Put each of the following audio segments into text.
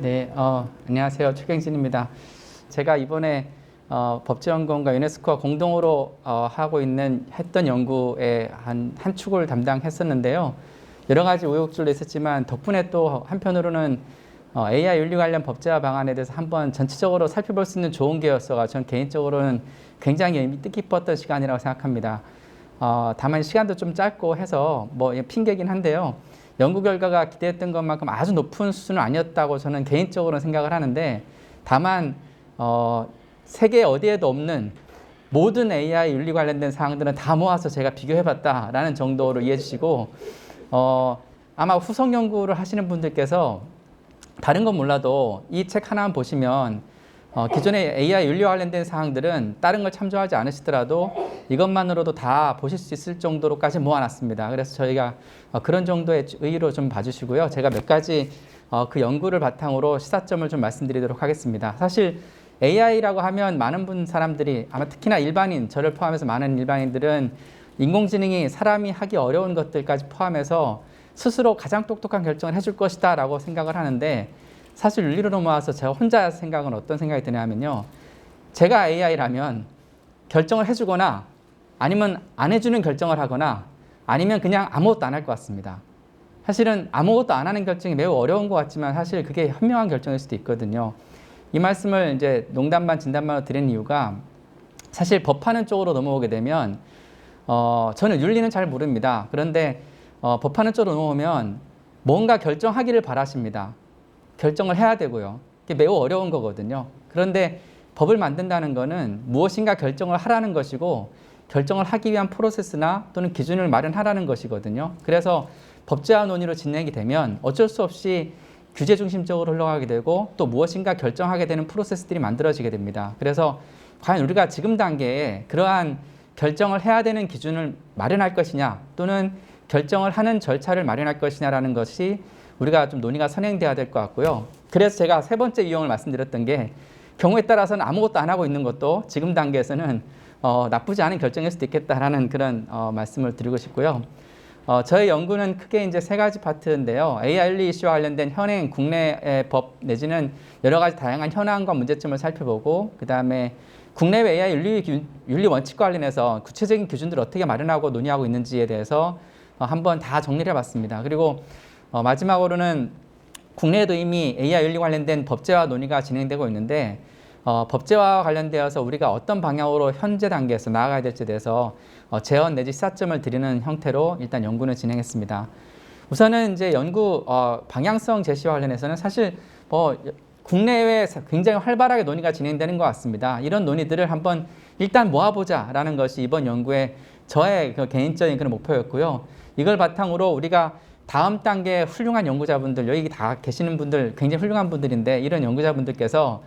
네, 어, 안녕하세요. 최경진입니다. 제가 이번에 어, 법제연구원과 유네스코가 공동으로 어, 하고 있는 했던 연구의 한, 한 축을 담당했었는데요. 여러 가지 우여곡절도 있었지만 덕분에 또 한편으로는 어, AI 윤리 관련 법제화 방안에 대해서 한번 전체적으로 살펴볼 수 있는 좋은 기회였어가 전 개인적으로는 굉장히 의미 뜻깊었던 시간이라고 생각합니다. 어, 다만 시간도 좀 짧고 해서 뭐 핑계긴 한데요. 연구 결과가 기대했던 것만큼 아주 높은 수준은 아니었다고 저는 개인적으로 생각을 하는데 다만 어, 세계 어디에도 없는 모든 AI 윤리 관련된 사항들은 다 모아서 제가 비교해봤다라는 정도로 이해해 주시고 어, 아마 후속 연구를 하시는 분들께서 다른 건 몰라도 이 책 하나만 보시면 어, 기존의 AI 윤리 관련된 사항들은 다른 걸 참조하지 않으시더라도 이것만으로도 다 보실 수 있을 정도로까지 모아놨습니다. 그래서 저희가 어, 그런 정도의 의의로 좀 봐주시고요. 제가 몇 가지 어, 그 연구를 바탕으로 시사점을 좀 말씀드리도록 하겠습니다. 사실 AI라고 하면 많은 분 사람들이 아마 특히나 일반인 저를 포함해서 많은 일반인들은 인공지능이 사람이 하기 어려운 것들까지 포함해서 스스로 가장 똑똑한 결정을 해줄 것이다라고 생각을 하는데 사실 윤리로 넘어와서 제가 혼자 생각은 어떤 생각이 드냐면요. 제가 AI라면 결정을 해주거나 아니면 안 해주는 결정을 하거나 아니면 그냥 아무것도 안 할 것 같습니다. 사실은 아무것도 안 하는 결정이 매우 어려운 것 같지만 사실 그게 현명한 결정일 수도 있거든요. 이 말씀을 이제 농담반 진담반으로 드린 이유가 사실 법하는 쪽으로 넘어오게 되면 어, 저는 윤리는 잘 모릅니다. 그런데 어, 법하는 쪽으로 넘어오면 뭔가 결정하기를 바라십니다. 결정을 해야 되고요. 이게 매우 어려운 거거든요. 그런데 법을 만든다는 거는 무엇인가 결정을 하라는 것이고 결정을 하기 위한 프로세스나 또는 기준을 마련하라는 것이거든요. 그래서 법제화 논의로 진행이 되면 어쩔 수 없이 규제 중심적으로 흘러가게 되고 또 무엇인가 결정하게 되는 프로세스들이 만들어지게 됩니다. 그래서 과연 우리가 지금 단계에 그러한 결정을 해야 되는 기준을 마련할 것이냐 또는 결정을 하는 절차를 마련할 것이냐라는 것이 우리가 좀 논의가 선행돼야 될 것 같고요. 그래서 제가 세 번째 유형을 말씀드렸던 게 경우에 따라서는 아무것도 안 하고 있는 것도 지금 단계에서는 어, 나쁘지 않은 결정일 수도 있겠다라는 그런 어, 말씀을 드리고 싶고요. 어, 저의 연구는 크게 이제 세 가지 파트인데요. AI 윤리 이슈와 관련된 현행 국내의 법 내지는 여러 가지 다양한 현황과 문제점을 살펴보고 그 다음에 국내외 AI 윤리, 기- 윤리 원칙과 관련해서 구체적인 기준들을 어떻게 마련하고 논의하고 있는지에 대해서 어, 한번 다 정리를 해봤습니다. 그리고 어, 마지막으로는 국내에도 이미 AI 윤리 관련된 법제화 논의가 진행되고 있는데 어, 법제화와 관련되어서 우리가 어떤 방향으로 현재 단계에서 나아가야 될지에 대해서 어, 제언 내지 시사점을 드리는 형태로 일단 연구는 진행했습니다. 우선은 이제 연구 어, 방향성 제시와 관련해서는 사실 뭐 국내외에 굉장히 활발하게 논의가 진행되는 것 같습니다. 이런 논의들을 한번 일단 모아보자라는 것이 이번 연구의 저의 그 개인적인 그런 목표였고요. 이걸 바탕으로 우리가 다음 단계 훌륭한 연구자분들 여기 다 계시는 분들 굉장히 훌륭한 분들인데 이런 연구자분들께서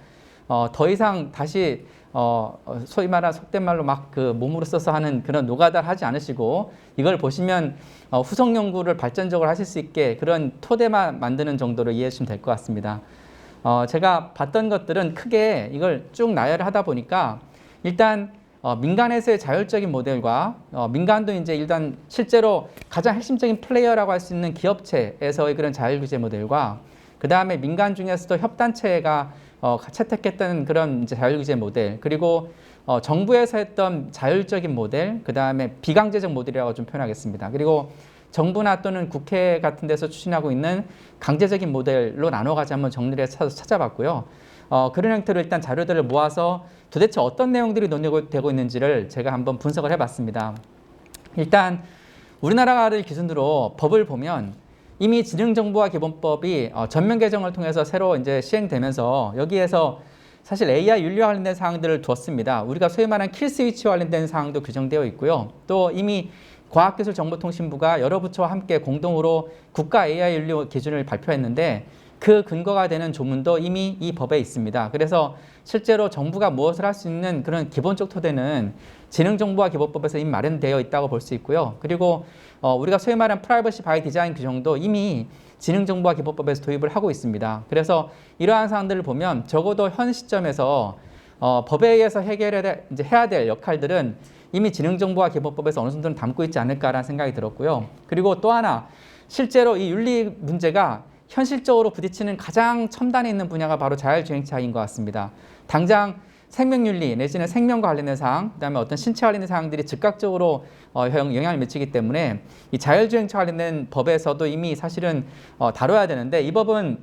어, 더 이상 다시 어, 어, 소위 말하는 속된 말로 막 그 몸으로 써서 하는 그런 노가다를 하지 않으시고 이걸 보시면 어, 후속 연구를 발전적으로 하실 수 있게 그런 토대만 만드는 정도로 이해해 주시면 될 것 같습니다. 어, 제가 봤던 것들은 크게 이걸 쭉 나열을 하다 보니까 일단 어, 민간에서의 자율적인 모델과 어, 민간도 이제 일단 실제로 가장 핵심적인 플레이어라고 할 수 있는 기업체에서의 그런 자율규제 모델과 그 다음에 민간 중에서도 협단체가 어, 채택했던 그런 이제 자율규제 모델 그리고 어, 정부에서 했던 자율적인 모델 그 다음에 비강제적 모델이라고 좀 표현하겠습니다. 그리고 정부나 또는 국회 같은 데서 추진하고 있는 강제적인 모델로 나눠가지 한번 정리를 해서 찾아봤고요. 어, 그런 형태로 일단 자료들을 모아서 도대체 어떤 내용들이 논의되고 있는지를 제가 한번 분석을 해봤습니다. 일단 우리나라를 기준으로 법을 보면 이미 지능정보화 기본법이 어, 전면 개정을 통해서 새로 이제 시행되면서 여기에서 사실 AI 윤리와 관련된 사항들을 두었습니다. 우리가 소위 말하는 킬 스위치와 관련된 사항도 규정되어 있고요. 또 이미 과학기술정보통신부가 여러 부처와 함께 공동으로 국가 AI 윤리 기준을 발표했는데 그 근거가 되는 조문도 이미 이 법에 있습니다. 그래서 실제로 정부가 무엇을 할 수 있는 그런 기본적 토대는 지능정보화 기본법에서 이미 마련되어 있다고 볼 수 있고요. 그리고 어, 우리가 소위 말하는 프라이버시 바이 디자인 규정도 이미 지능정보화 기본법에서 도입을 하고 있습니다. 그래서 이러한 사항들을 보면 적어도 현 시점에서 어, 법에 의해서 해결해야 돼- 이제 해야 될 역할들은 이미 지능정보화 기본법에서 어느 정도는 담고 있지 않을까라는 생각이 들었고요. 그리고 또 하나 실제로 이 윤리 문제가 현실적으로 부딪히는 가장 첨단에 있는 분야가 바로 자율주행차인 것 같습니다. 당장 생명윤리 내지는 생명과 관련된 사항, 그다음에 어떤 신체 관련된 사항들이 즉각적으로 어, 영- 영향을 미치기 때문에 이 자율주행차 관련된 법에서도 이미 사실은 어, 다뤄야 되는데 이 법은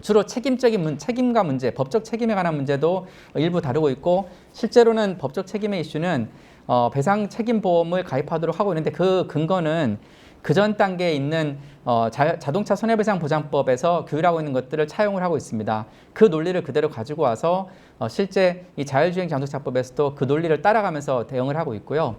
주로 책임적인 문, 책임과 문제, 법적 책임에 관한 문제도 일부 다루고 있고 실제로는 법적 책임의 이슈는 어, 배상 책임 보험을 가입하도록 하고 있는데 그 근거는 그전 단계에 있는 어, 자, 자동차 손해배상 보장법에서 규율하고 있는 것들을 차용을 하고 있습니다. 그 논리를 그대로 가지고 와서 어, 실제 이 자율주행 자동차법에서도 그 논리를 따라가면서 대응을 하고 있고요.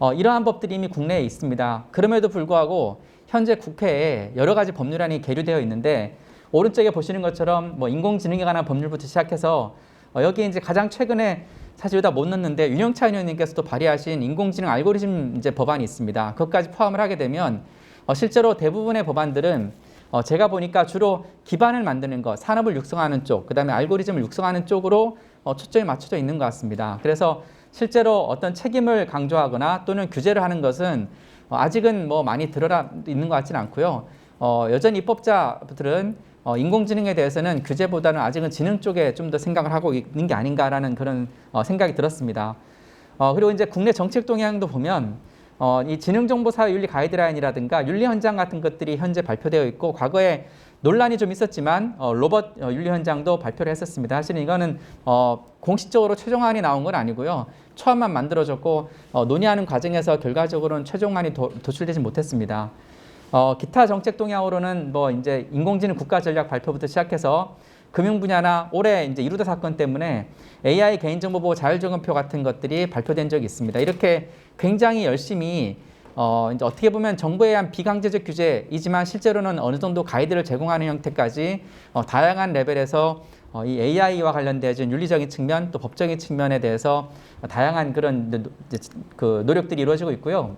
어, 이러한 법들이 이미 국내에 있습니다. 그럼에도 불구하고 현재 국회에 여러 가지 법률안이 계류되어 있는데 오른쪽에 보시는 것처럼 뭐 인공지능에 관한 법률부터 시작해서 어, 여기 이제 가장 최근에 사실 여기다 못 넣는데 윤영차 의원님께서도 발의하신 인공지능 알고리즘 이제 법안이 있습니다. 그것까지 포함을 하게 되면 어, 실제로 대부분의 법안들은 어, 제가 보니까 주로 기반을 만드는 것, 산업을 육성하는 쪽, 그 다음에 알고리즘을 육성하는 쪽으로 어, 초점이 맞춰져 있는 것 같습니다. 그래서 실제로 어떤 책임을 강조하거나 또는 규제를 하는 것은 어, 아직은 뭐 많이 드러나 있는 것 같지는 않고요. 어, 여전히 입법자들은 어, 인공지능에 대해서는 규제보다는 아직은 지능 쪽에 좀 더 생각을 하고 있는 게 아닌가라는 그런 어, 생각이 들었습니다. 어, 그리고 이제 국내 정책 동향도 보면 어, 이 지능정보사회 윤리 가이드라인이라든가 윤리 현장 같은 것들이 현재 발표되어 있고 과거에 논란이 좀 있었지만 어, 로봇 어, 윤리 현장도 발표를 했었습니다. 사실은 이거는 어, 공식적으로 최종안이 나온 건 아니고요. 초안만 만들어졌고 어, 논의하는 과정에서 결과적으로는 최종안이 도, 도출되지 못했습니다. 어, 기타 정책 동향으로는 뭐 이제 인공지능 국가 전략 발표부터 시작해서 금융 분야나 올해 이제 이루다 사건 때문에 AI 개인정보 보호 자율적응표 같은 것들이 발표된 적이 있습니다. 이렇게 굉장히 열심히 어, 이제 어떻게 보면 정부에 의한 비강제적 규제이지만 실제로는 어느 정도 가이드를 제공하는 형태까지 어, 다양한 레벨에서 어, 이 AI와 관련된 윤리적인 측면 또 법적인 측면에 대해서 다양한 그런 이제 그 노력들이 이루어지고 있고요.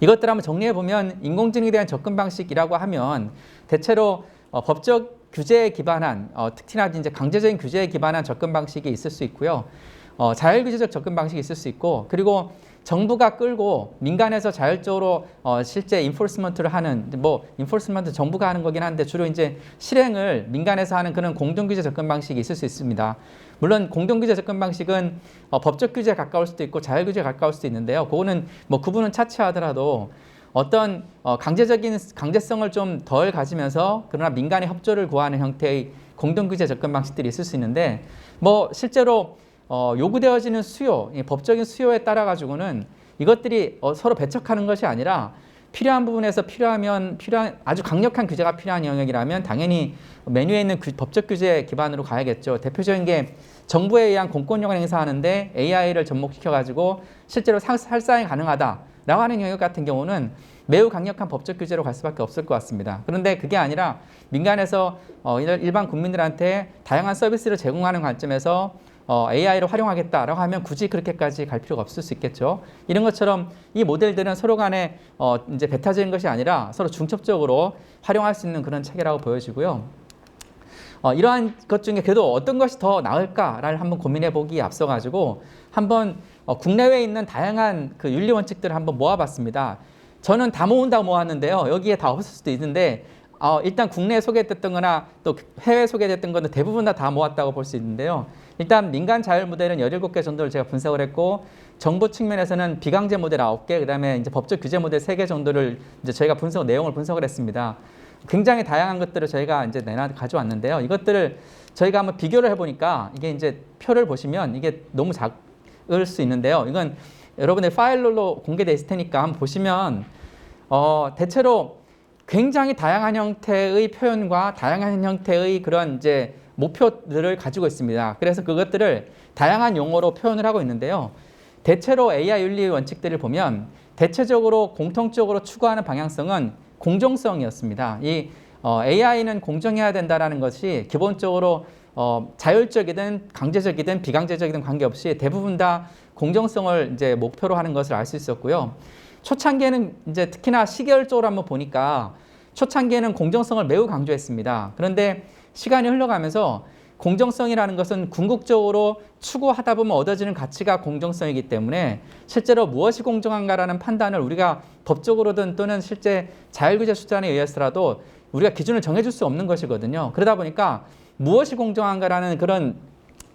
이것들 한번 정리해 보면 인공지능에 대한 접근 방식이라고 하면 대체로 어, 법적 규제에 기반한 어, 특히나 이제 강제적인 규제에 기반한 접근 방식이 있을 수 있고요. 어, 자율 규제적 접근 방식이 있을 수 있고 그리고 정부가 끌고 민간에서 자율적으로 어, 실제 인포스먼트를 하는 뭐 인포스먼트 정부가 하는 거긴 한데 주로 이제 실행을 민간에서 하는 그런 공동규제 접근 방식이 있을 수 있습니다. 물론 공동규제 접근 방식은 어, 법적 규제에 가까울 수도 있고 자율 규제에 가까울 수도 있는데요. 그거는 뭐 구분은 차치하더라도 어떤 어, 강제적인 강제성을 좀 덜 가지면서 그러나 민간의 협조를 구하는 형태의 공동 규제 접근 방식들이 있을 수 있는데 뭐 실제로 어, 요구되어지는 수요, 이 법적인 수요에 따라 가지고는 이것들이 어, 서로 배척하는 것이 아니라 필요한 부분에서 필요하면 필요한 아주 강력한 규제가 필요한 영역이라면 당연히 메뉴에 있는 규- 법적 규제 기반으로 가야겠죠. 대표적인 게 정부에 의한 공권력을 행사하는데 AI를 접목시켜 가지고 실제로 살- 살상이 가능하다라고 하는 영역 같은 경우는 매우 강력한 법적 규제로 갈 수밖에 없을 것 같습니다. 그런데 그게 아니라 민간에서 어, 일- 일반 국민들한테 다양한 서비스를 제공하는 관점에서 어, AI를 활용하겠다라고 하면 굳이 그렇게까지 갈 필요가 없을 수 있겠죠. 이런 것처럼 이 모델들은 서로 간에 어, 이제 배타적인 것이 아니라 서로 중첩적으로 활용할 수 있는 그런 체계라고 보여지고요. 어, 이러한 것 중에 그래도 어떤 것이 더 나을까를 한번 고민해 보기 앞서 가지고 한번 어, 국내외에 있는 다양한 그 윤리 원칙들을 한번 모아봤습니다. 저는 다 모은다고 모았는데요. 여기에 다 없을 수도 있는데 어, 일단 국내에 소개됐던 거나 또 해외 소개됐던 거는 대부분 다 다 모았다고 볼 수 있는데요. 일단 민간 자율 모델은 17개 정도를 제가 분석을 했고 정부 측면에서는 비강제 모델 9개, 그다음에 이제 법적 규제 모델 3개 정도를 이제 저희가 분석 내용을 분석을 했습니다. 굉장히 다양한 것들을 저희가 이제 내놔 가져왔는데요. 이것들을 저희가 한번 비교를 해 보니까 이게 이제 표를 보시면 이게 너무 작을 수 있는데요. 이건 여러분의 파일로 공개돼 있을 테니까 한번 보시면 어, 대체로 굉장히 다양한 형태의 표현과 다양한 형태의 그런 이제 목표들을 가지고 있습니다. 그래서 그것들을 다양한 용어로 표현을 하고 있는데요. 대체로 AI 윤리 원칙들을 보면 대체적으로 공통적으로 추구하는 방향성은 공정성이었습니다. 이 어, AI는 공정해야 된다라는 것이 기본적으로 어, 자율적이든 강제적이든 비강제적이든 관계없이 대부분 다 공정성을 이제 목표로 하는 것을 알 수 있었고요. 초창기에는 이제 특히나 시계열적으로 한번 보니까 초창기에는 공정성을 매우 강조했습니다. 그런데 시간이 흘러가면서 공정성이라는 것은 궁극적으로 추구하다 보면 얻어지는 가치가 공정성이기 때문에 실제로 무엇이 공정한가라는 판단을 우리가 법적으로든 또는 실제 자율규제 수단에 의해서라도 우리가 기준을 정해줄 수 없는 것이거든요. 그러다 보니까 무엇이 공정한가라는 그런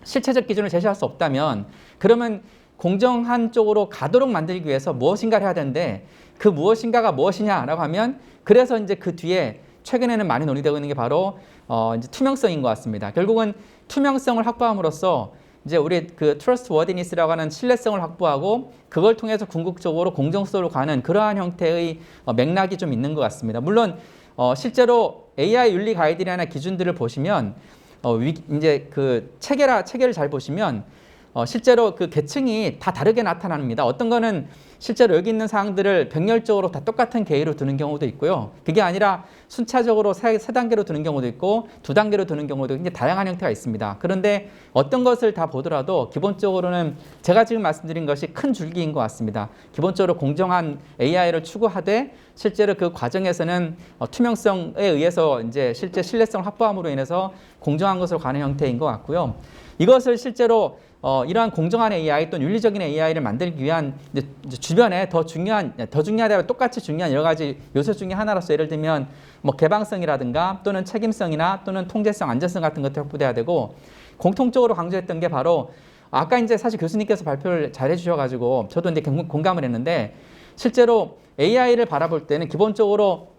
실체적 기준을 제시할 수 없다면 그러면 공정한 쪽으로 가도록 만들기 위해서 무엇인가를 해야 되는데 그 무엇인가가 무엇이냐라고 하면 그래서 이제 그 뒤에 최근에는 많이 논의되고 있는 게 바로 어 이제 투명성인 것 같습니다. 결국은 투명성을 확보함으로써 이제 우리 그 트러스트 워디니스라고 하는 신뢰성을 확보하고 그걸 통해서 궁극적으로 공정성으로 가는 그러한 형태의 어, 맥락이 좀 있는 것 같습니다. 물론 어 실제로 AI 윤리 가이드라이나 기준들을 보시면 어 위, 이제 그 체계라 체계를 잘 보시면 어, 실제로 그 계층이 다 다르게 나타납니다. 어떤 거는 실제로 여기 있는 사항들을 병렬적으로 다 똑같은 계획으로 두는 경우도 있고요. 그게 아니라 순차적으로 세, 세 단계로 두는 경우도 있고 두 단계로 두는 경우도 굉장히 다양한 형태가 있습니다. 그런데 어떤 것을 다 보더라도 기본적으로는 제가 지금 말씀드린 것이 큰 줄기인 것 같습니다. 기본적으로 공정한 AI를 추구하되 실제로 그 과정에서는 어, 투명성에 의해서 이제 실제 신뢰성 확보함으로 인해서 공정한 것으로 가는 형태인 것 같고요. 이것을 실제로 어, 이러한 공정한 AI 또는 윤리적인 AI를 만들기 위한 이제 주변에 더 중요한 더 중요하다면 똑같이 중요한 여러 가지 요소 중에 하나로서 예를 들면 뭐 개방성이라든가 또는 책임성이나 또는 통제성, 안전성 같은 것도 확보돼야 되고 공통적으로 강조했던 게 바로 아까 이제 사실 교수님께서 발표를 잘 해주셔가지고 저도 이제 공감을 했는데 실제로 AI를 바라볼 때는 기본적으로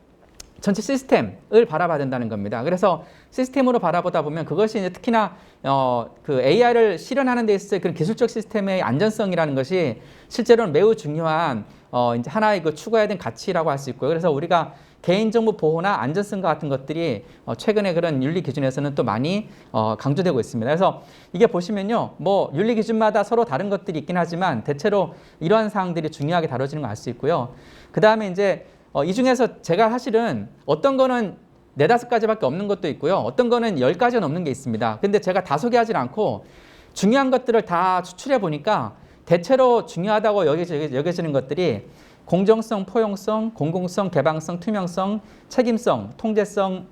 전체 시스템을 바라봐야 된다는 겁니다. 그래서 시스템으로 바라보다 보면 그것이 이제 특히나 어, 그 AI를 실현하는 데 있어서 그런 기술적 시스템의 안전성이라는 것이 실제로는 매우 중요한 어, 이제 하나의 그 추구해야 되는 가치라고 할 수 있고요. 그래서 우리가 개인정보 보호나 안전성 같은 것들이 어, 최근에 그런 윤리 기준에서는 또 많이 어, 강조되고 있습니다. 그래서 이게 보시면요, 뭐 윤리 기준마다 서로 다른 것들이 있긴 하지만 대체로 이러한 사항들이 중요하게 다뤄지는 걸 알 수 있고요. 그 다음에 이제 어, 이 중에서 제가 사실은 어떤 거는 네다섯 가지밖에 없는 것도 있고요. 어떤 거는 열 가지가 넘는 게 있습니다. 근데 제가 다 소개하지 않고 중요한 것들을 다 추출해 보니까 대체로 중요하다고 여겨지는 것들이 공정성, 포용성, 공공성, 개방성, 투명성, 책임성, 통제성,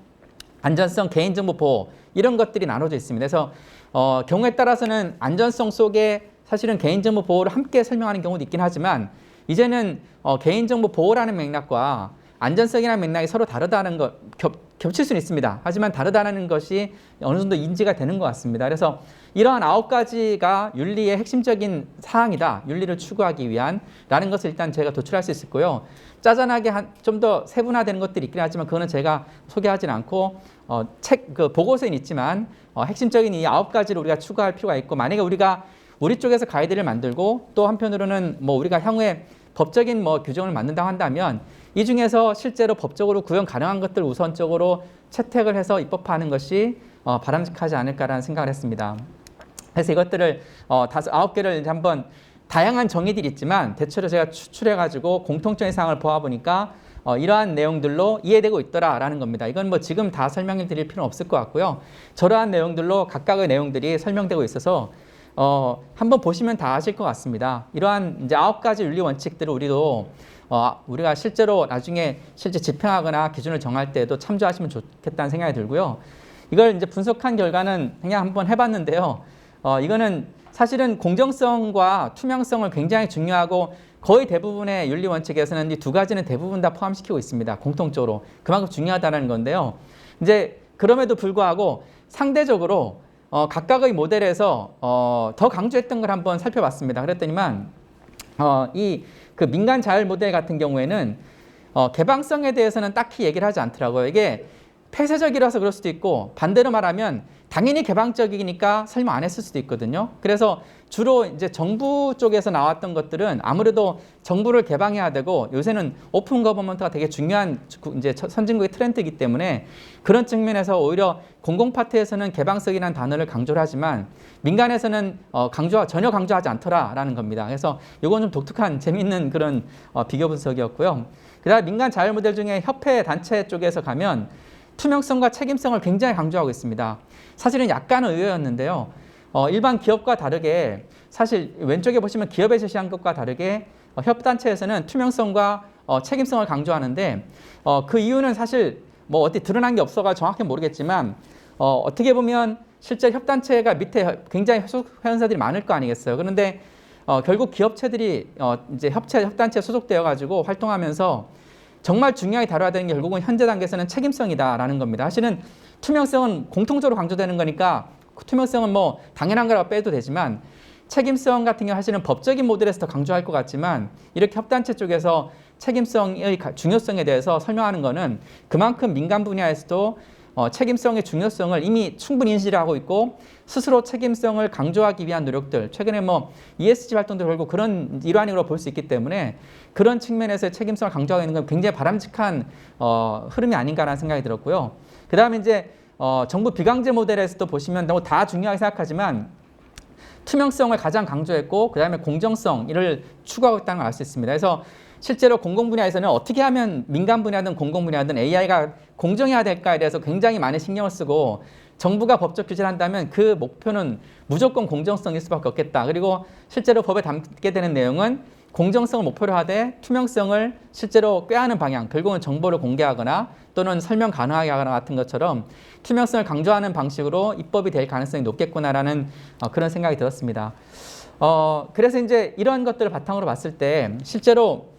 안전성, 개인정보 보호 이런 것들이 나눠져 있습니다. 그래서 어, 경우에 따라서는 안전성 속에 사실은 개인정보 보호를 함께 설명하는 경우도 있긴 하지만 이제는 어, 개인정보 보호라는 맥락과 안전성이라는 맥락이 서로 다르다는 것 겹, 겹칠 수는 있습니다. 하지만 다르다는 것이 어느 정도 인지가 되는 것 같습니다. 그래서 이러한 아홉 가지가 윤리의 핵심적인 사항이다. 윤리를 추구하기 위한 라는 것을 일단 제가 도출할 수 있을 거요. 짜잔하게 좀 더 세분화되는 것들이 있긴 하지만 그거는 제가 소개하지는 않고 어, 책, 그 보고서는 있지만 어, 핵심적인 이 아홉 가지를 우리가 추구할 필요가 있고 만약에 우리가 우리 쪽에서 가이드를 만들고 또 한편으로는 뭐 우리가 향후에 법적인 뭐 규정을 만든다고 한다면 이 중에서 실제로 법적으로 구현 가능한 것들 우선적으로 채택을 해서 입법화하는 것이 어, 바람직하지 않을까라는 생각을 했습니다. 그래서 이것들을 어, 다섯 아홉 개를 한번 다양한 정의들이 있지만 대체로 제가 추출해가지고 공통적인 사항을 보아보니까 어, 이러한 내용들로 이해되고 있더라라는 겁니다. 이건 뭐 지금 다 설명을 드릴 필요는 없을 것 같고요. 저러한 내용들로 각각의 내용들이 설명되고 있어서 어, 한번 보시면 다 아실 것 같습니다. 이러한 이제 아홉 가지 윤리 원칙들을 우리도 어, 우리가 실제로 나중에 실제 집행하거나 기준을 정할 때도 참조하시면 좋겠다는 생각이 들고요. 이걸 이제 분석한 결과는 그냥 한번 해봤는데요. 어, 이거는 사실은 공정성과 투명성을 굉장히 중요하고 거의 대부분의 윤리 원칙에서는 이 두 가지는 대부분 다 포함시키고 있습니다. 공통적으로 그만큼 중요하다는 건데요. 이제 그럼에도 불구하고 상대적으로 어, 각각의 모델에서 어, 더 강조했던 걸 한번 살펴봤습니다. 그랬더니만 어, 이 그 민간 자율 모델 같은 경우에는 어, 개방성에 대해서는 딱히 얘기를 하지 않더라고요. 이게 폐쇄적이라서 그럴 수도 있고 반대로 말하면 당연히 개방적이니까 설명 안 했을 수도 있거든요. 그래서 주로 이제 정부 쪽에서 나왔던 것들은 아무래도 정부를 개방해야 되고 요새는 오픈 거버먼트가 되게 중요한 이제 선진국의 트렌드이기 때문에 그런 측면에서 오히려 공공 파트에서는 개방성이라는 단어를 강조를 하지만 민간에서는 어 강조 전혀 강조하지 않더라라는 겁니다. 그래서 이건 좀 독특한 재미있는 그런 어 비교 분석이었고요. 그다음 민간 자율 모델 중에 협회 단체 쪽에서 가면 투명성과 책임성을 굉장히 강조하고 있습니다. 사실은 약간은 의외였는데요. 어, 일반 기업과 다르게 사실 왼쪽에 보시면 기업에 제시한 것과 다르게 어, 협단체에서는 투명성과 어, 책임성을 강조하는데 어, 그 이유는 사실 뭐 어디 드러난 게 없어가 정확히 모르겠지만 어, 어떻게 보면 실제 협단체가 밑에 굉장히 소속 회원사들이 많을 거 아니겠어요. 그런데 어, 결국 기업체들이 어, 이제 협체 협단체 소속되어 가지고 활동하면서 정말 중요하게 다뤄야 되는 게 결국은 현재 단계에서는 책임성이다라는 겁니다. 사실은 투명성은 공통적으로 강조되는 거니까 그 투명성은 뭐 당연한 거라고 빼도 되지만 책임성 같은 경우 사실은 법적인 모델에서 더 강조할 것 같지만 이렇게 협단체 쪽에서 책임성의 가- 중요성에 대해서 설명하는 거는 그만큼 민간 분야에서도 어, 책임성의 중요성을 이미 충분히 인지를 하고 있고 스스로 책임성을 강조하기 위한 노력들 최근에 뭐 ESG 활동도 결국 그런 일환으로 볼 수 있기 때문에 그런 측면에서 책임성을 강조하고 있는 건 굉장히 바람직한 어, 흐름이 아닌가라는 생각이 들었고요. 그 다음에 이제 어, 정부 비강제 모델에서도 보시면 너무 다 중요하게 생각하지만 투명성을 가장 강조했고 그다음에 공정성 이를 추구하고 있다는 걸 알 수 있습니다. 그래서 실제로 공공 분야에서는 어떻게 하면 민간 분야든 공공 분야든 AI가 공정해야 될까에 대해서 굉장히 많은 신경을 쓰고 정부가 법적 규제를 한다면 그 목표는 무조건 공정성일 수밖에 없겠다. 그리고 실제로 법에 담게 되는 내용은 공정성을 목표로 하되 투명성을 실제로 꾀하는 방향, 결국은 정보를 공개하거나 또는 설명 가능하게 하거나 같은 것처럼 투명성을 강조하는 방식으로 입법이 될 가능성이 높겠구나라는 어, 그런 생각이 들었습니다. 어, 그래서 이제 이런 것들을 바탕으로 봤을 때 실제로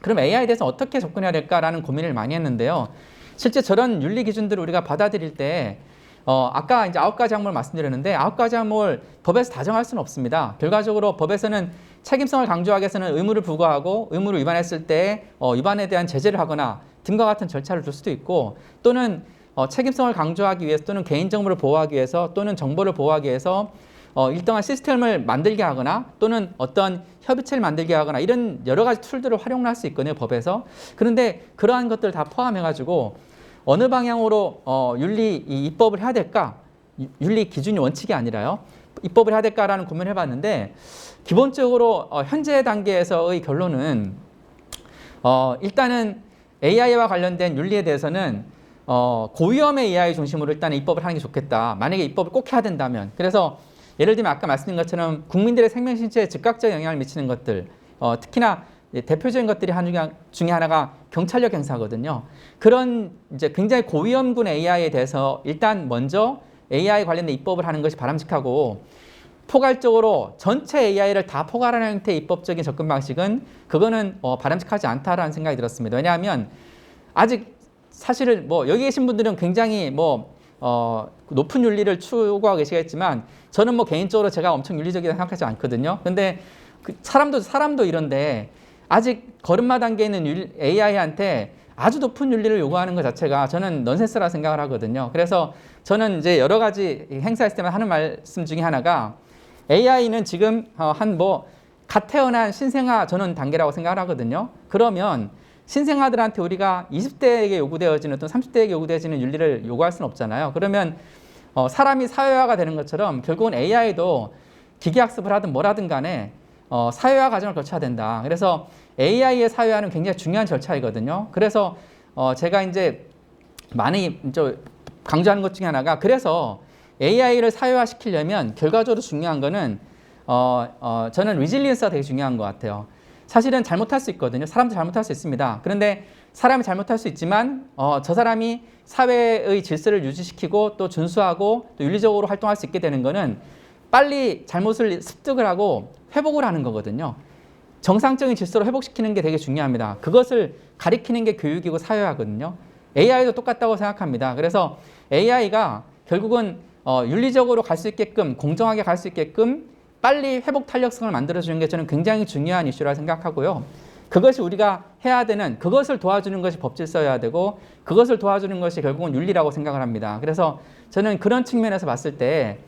그럼 AI에 대해서 어떻게 접근해야 될까라는 고민을 많이 했는데요. 실제 저런 윤리 기준들을 우리가 받아들일 때 어, 아까 이제 아홉 가지 항목을 말씀드렸는데 아홉 가지 항목을 법에서 다 정할 수는 없습니다. 결과적으로 법에서는 책임성을 강조하기 위해서는 의무를 부과하고 의무를 위반했을 때 어, 위반에 대한 제재를 하거나 등과 같은 절차를 둘 수도 있고 또는 어, 책임성을 강조하기 위해서 또는 개인정보를 보호하기 위해서 또는 정보를 보호하기 위해서 어, 일정한 시스템을 만들게 하거나 또는 어떤 협의체를 만들게 하거나 이런 여러 가지 툴들을 활용을 할 수 있거든요 법에서. 그런데 그러한 것들을 다 포함해 가지고 어느 방향으로 어, 윤리 이 입법을 해야 될까? 유- 윤리 기준이 원칙이 아니라요? 입법을 해야 될까라는 고민을 해봤는데 기본적으로 어, 현재 단계에서의 결론은 어, 일단은 AI와 관련된 윤리에 대해서는 어, 고위험의 AI 중심으로 일단 입법을 하는 게 좋겠다. 만약에 입법을 꼭 해야 된다면. 그래서 예를 들면 아까 말씀드린 것처럼 국민들의 생명 신체에 즉각적 영향을 미치는 것들, 어, 특히나 대표적인 것들이 한 중에 하나가 경찰력 행사거든요. 그런 이제 굉장히 고위험군 AI에 대해서 일단 먼저 AI 관련된 입법을 하는 것이 바람직하고 포괄적으로 전체 AI를 다 포괄하는 형태의 입법적인 접근 방식은 그거는 어, 바람직하지 않다라는 생각이 들었습니다. 왜냐하면 아직 사실은 뭐 여기 계신 분들은 굉장히 뭐 어, 높은 윤리를 추구하고 계시겠지만 저는 뭐 개인적으로 제가 엄청 윤리적이다 생각하지 않거든요. 근데 그 사람도 사람도 이런데 아직 걸음마 단계에 있는 AI한테 아주 높은 윤리를 요구하는 것 자체가 저는 넌센스라 생각을 하거든요. 그래서 저는 이제 여러 가지 행사했을 때만 하는 말씀 중에 하나가 AI는 지금 어, 한뭐 갓 태어난 신생아 저는 단계라고 생각을 하거든요. 그러면 신생아들한테 우리가 20대에게 요구되어지는 또는 30대에게 요구되어지는 윤리를 요구할 수는 없잖아요. 그러면 어, 사람이 사회화가 되는 것처럼 결국은 AI도 기계학습을 하든 뭐라든 간에 어, 사회화 과정을 거쳐야 된다. 그래서 AI의 사회화는 굉장히 중요한 절차이거든요. 그래서 어, 제가 이제 많이 저 강조하는 것 중에 하나가 그래서 AI를 사회화 시키려면 결과적으로 중요한 거는 어, 어, 저는 리질리언스가 되게 중요한 것 같아요. 사실은 잘못할 수 있거든요. 사람도 잘못할 수 있습니다. 그런데 사람이 잘못할 수 있지만 어, 저 사람이 사회의 질서를 유지시키고 또 준수하고 또 윤리적으로 활동할 수 있게 되는 거는 빨리 잘못을 습득을 하고 회복을 하는 거거든요. 정상적인 질서로 회복시키는 게 되게 중요합니다. 그것을 가리키는 게 교육이고 사회화거든요. AI도 똑같다고 생각합니다. 그래서 AI가 결국은 어, 윤리적으로 갈 수 있게끔 공정하게 갈 수 있게끔 빨리 회복 탄력성을 만들어주는 게 저는 굉장히 중요한 이슈라 생각하고요. 그것이 우리가 해야 되는 그것을 도와주는 것이 법질서여야 되고 그것을 도와주는 것이 결국은 윤리라고 생각을 합니다. 그래서 저는 그런 측면에서 봤을 때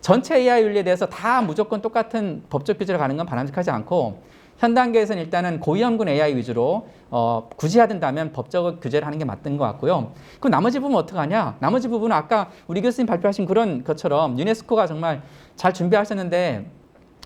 전체 AI 윤리에 대해서 다 무조건 똑같은 법적 규제를 가는 건 바람직하지 않고 현 단계에서는 일단은 고위험군 AI 위주로 어, 굳이 된다면 법적 규제를 하는 게 맞는 것 같고요. 그럼 나머지 부분 어떡하냐? 나머지 부분은 아까 우리 교수님 발표하신 그런 것처럼 유네스코가 정말 잘 준비하셨는데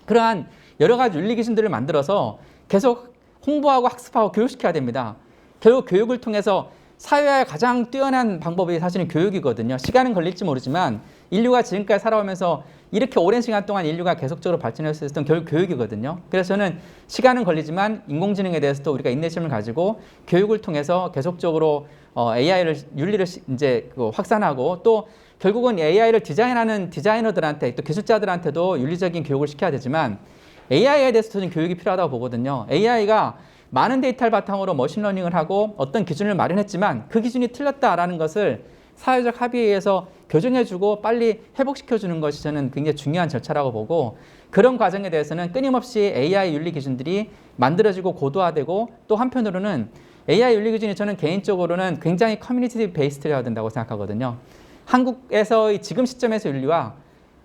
그러한 여러 가지 윤리 기준들을 만들어서 계속 홍보하고 학습하고 교육시켜야 됩니다. 결국 교육을 통해서 사회화의 가장 뛰어난 방법이 사실은 교육이거든요. 시간은 걸릴지 모르지만 인류가 지금까지 살아오면서 이렇게 오랜 시간 동안 인류가 계속적으로 발전할 수 있었던 결국 교육이거든요. 그래서 저는 시간은 걸리지만 인공지능에 대해서도 우리가 인내심을 가지고 교육을 통해서 계속적으로 어, AI를 윤리를 시- 이제 그 확산하고 또 결국은 AI를 디자인하는 디자이너들한테 또 기술자들한테도 윤리적인 교육을 시켜야 되지만 AI에 대해서 저는 교육이 필요하다고 보거든요. AI가 많은 데이터를 바탕으로 머신러닝을 하고 어떤 기준을 마련했지만 그 기준이 틀렸다라는 것을 사회적 합의에 의해서 교정해주고 빨리 회복시켜주는 것이 저는 굉장히 중요한 절차라고 보고 그런 과정에 대해서는 끊임없이 AI 윤리 기준들이 만들어지고 고도화되고 또 한편으로는 AI 윤리 기준이 저는 개인적으로는 굉장히 커뮤니티 베이스트여야 된다고 생각하거든요. 한국에서의 지금 시점에서 윤리와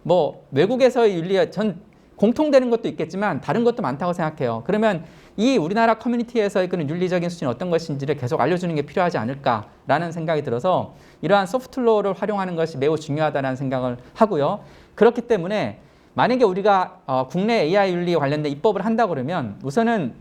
뭐 외국에서의 윤리와 전 공통되는 것도 있겠지만 다른 것도 많다고 생각해요. 그러면 이 우리나라 커뮤니티에서의 그런 윤리적인 수준이 어떤 것인지를 계속 알려주는 게 필요하지 않을까라는 생각이 들어서 이러한 소프트로를 활용하는 것이 매우 중요하다는 생각을 하고요. 그렇기 때문에 만약에 우리가 어, 국내 AI 윤리 관련된 입법을 한다 그러면 우선은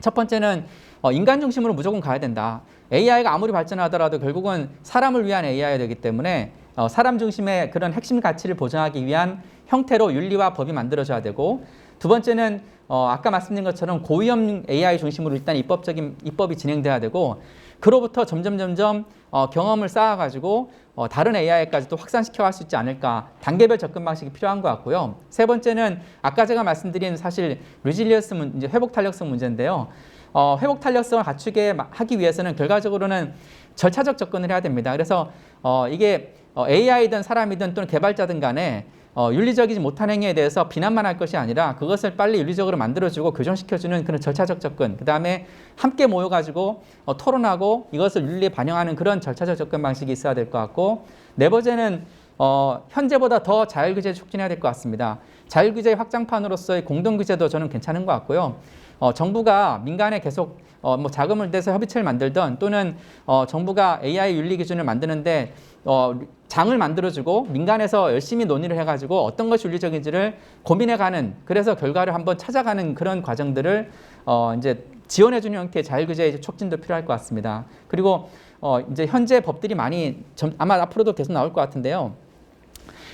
첫 번째는 어, 인간 중심으로 무조건 가야 된다. AI가 아무리 발전하더라도 결국은 사람을 위한 AI가 되기 때문에 어, 사람 중심의 그런 핵심 가치를 보장하기 위한 형태로 윤리와 법이 만들어져야 되고 두 번째는 어, 아까 말씀드린 것처럼 고위험 AI 중심으로 일단 입법적인 입법이 진행돼야 되고 그로부터 점점 점점 어, 경험을 쌓아가지고 어, 다른 AI까지도 확산시켜 갈 수 있지 않을까 단계별 접근 방식이 필요한 것 같고요. 세 번째는 아까 제가 말씀드린 사실 리질리언스 문제, 회복 탄력성 문제인데요. 어, 회복 탄력성을 갖추게 마- 하기 위해서는 결과적으로는 절차적 접근을 해야 됩니다. 그래서 어, 이게 어, AI든 사람이든 또는 개발자든 간에 어, 윤리적이지 못한 행위에 대해서 비난만 할 것이 아니라 그것을 빨리 윤리적으로 만들어주고 교정시켜주는 그런 절차적 접근, 그 다음에 함께 모여가지고 어, 토론하고 이것을 윤리에 반영하는 그런 절차적 접근 방식이 있어야 될 것 같고 네 번째는 어, 현재보다 더 자율 규제 촉진해야 될 것 같습니다. 자율규제 확장판으로서의 공동규제도 저는 괜찮은 것 같고요. 어, 정부가 민간에 계속 어, 뭐 자금을 내서 협의체를 만들던 또는 어, 정부가 AI 윤리 기준을 만드는데 어, 장을 만들어주고 민간에서 열심히 논의를 해가지고 어떤 것이 윤리적인지를 고민해가는 그래서 결과를 한번 찾아가는 그런 과정들을 어, 이제 지원해주는 형태의 자율규제 촉진도 필요할 것 같습니다. 그리고 어, 이제 현재 법들이 많이 점- 아마 앞으로도 계속 나올 것 같은데요.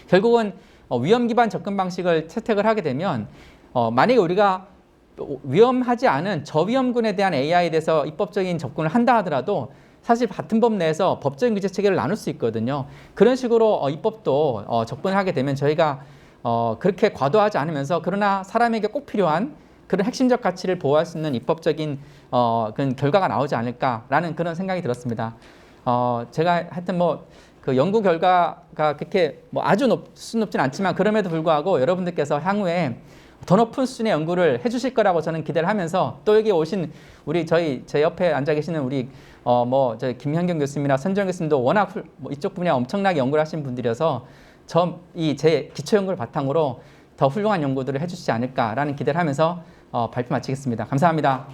결국은 어, 위험 기반 접근 방식을 채택을 하게 되면 어, 만약에 우리가 위험하지 않은 저위험군에 대한 AI에 대해서 입법적인 접근을 한다 하더라도 사실 같은 법 내에서 법적인 규제 체계를 나눌 수 있거든요. 그런 식으로 어, 입법도 어, 접근을 하게 되면 저희가 어, 그렇게 과도하지 않으면서 그러나 사람에게 꼭 필요한 그런 핵심적 가치를 보호할 수 있는 입법적인 어, 그런 결과가 나오지 않을까라는 그런 생각이 들었습니다. 어, 제가 하여튼 뭐 그 연구 결과가 그렇게 뭐 아주 높, 수준 높진 않지만 그럼에도 불구하고 여러분들께서 향후에 더 높은 수준의 연구를 해주실 거라고 저는 기대를 하면서 또 여기 오신 우리 저희 제 옆에 앉아 계시는 우리 어 뭐 저희 김현경 교수님이나 선정 교수님도 워낙 훌- 뭐 이쪽 분야 엄청나게 연구를 하신 분들이어서 저 이 제 기초 연구를 바탕으로 더 훌륭한 연구들을 해주시지 않을까라는 기대를 하면서 어, 발표 마치겠습니다. 감사합니다.